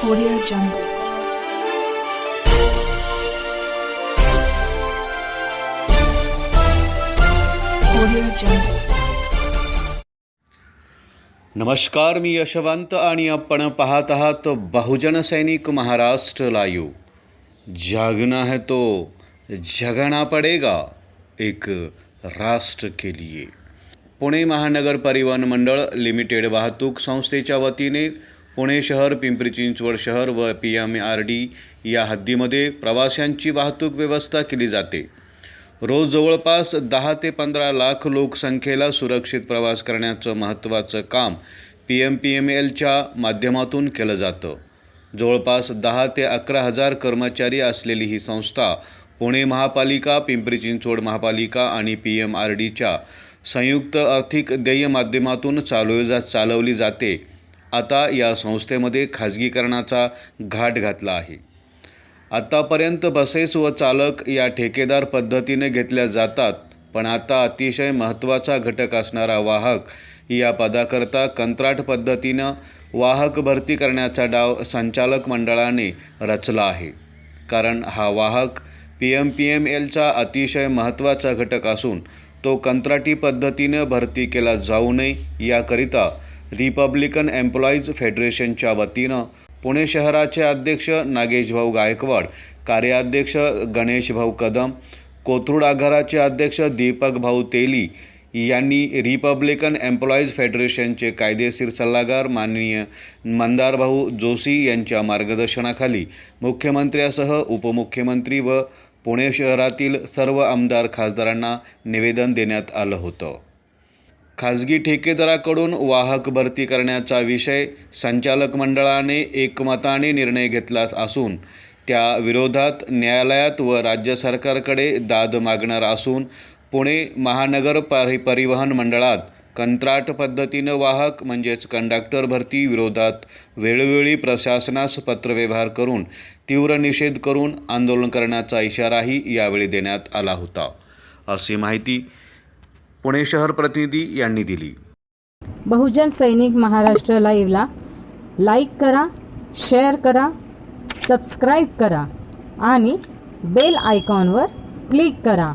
Audio Jungle. Audio Jungle. नमस्कार मी यशवंत आणि आपण पाहत आहात बहुजन सैनिक महाराष्ट्र लाईव्ह जागना है तो जगना पडेगा एक राष्ट्र के लिए पुणे महानगर परिवहन मंडळ लिमिटेड वाहतूक संस्थेच्या वतीने पुणे शहर पिंपरी चिंचवड शहर व पी एम आर डी या हद्दीमध्ये प्रवाशांची वाहतूक व्यवस्था केली जाते. रोज जवळपास दहा ते पंधरा लाख लोकसंख्येला सुरक्षित प्रवास करण्याचं महत्त्वाचं काम पी एम पी एम एलच्या माध्यमातून केलं जातं. जवळपास दहा ते अकरा हजार कर्मचारी असलेली ही संस्था पुणे महापालिका पिंपरी चिंचवड महापालिका आणि पी एम आर डीच्या संयुक्त आर्थिक ध्येय माध्यमातून चालवली जा चालवली जाते. आता या संस्थेमध्ये खाजगीकरणाचा घाट घातला आहे. आत्तापर्यंत बसेस व चालक या ठेकेदार पद्धतीने घेतल्या जातात पण आता अतिशय महत्त्वाचा घटक असणारा वाहक या पदाकरता कंत्राट पद्धतीनं वाहक भरती करण्याचा डाव संचालक मंडळाने रचला आहे. कारण हा वाहक पी एम पी एम एलचा अतिशय महत्त्वाचा घटक असून तो कंत्राटी पद्धतीनं भरती केला जाऊ नये याकरिता रिपब्लिकन एम्प्लॉईज फेडरेशनच्या वतीनं पुणे शहराचे अध्यक्ष नागेशभाऊ गायकवाड कार्याध्यक्ष गणेशभाऊ कदम कोथरूड आघाराचे अध्यक्ष दीपक भाऊ तेली यांनी रिपब्लिकन एम्प्लॉईज फेडरेशनचे कायदेशीर सल्लागार माननीय मंदारभाऊ जोशी यांच्या मार्गदर्शनाखाली मुख्यमंत्र्यासह उपमुख्यमंत्री व पुणे शहरातील सर्व आमदार खासदारांना निवेदन देण्यात आलं होतं. खाजगी ठेकेदाराकडून वाहक भरती करण्याचा विषय संचालक मंडळाने एकमताने निर्णय घेतला असून त्या विरोधात न्यायालयात व राज्य सरकारकडे दाद मागणार असून पुणे महानगर परि परिवहन मंडळात कंत्राट पद्धतीनं वाहक म्हणजेच कंडक्टर भरती विरोधात वेळोवेळी प्रशासनास पत्रव्यवहार करून तीव्र निषेध करून आंदोलन करण्याचा इशाराही यावेळी देण्यात आला होता. अशी माहिती पुणे शहर प्रतिनिधी यांनी दिली. बहुजन सैनिक महाराष्ट्र लाईव्हला लाईक करा शेअर करा सबस्क्राईब करा आणि बेल आयकॉनवर क्लिक करा.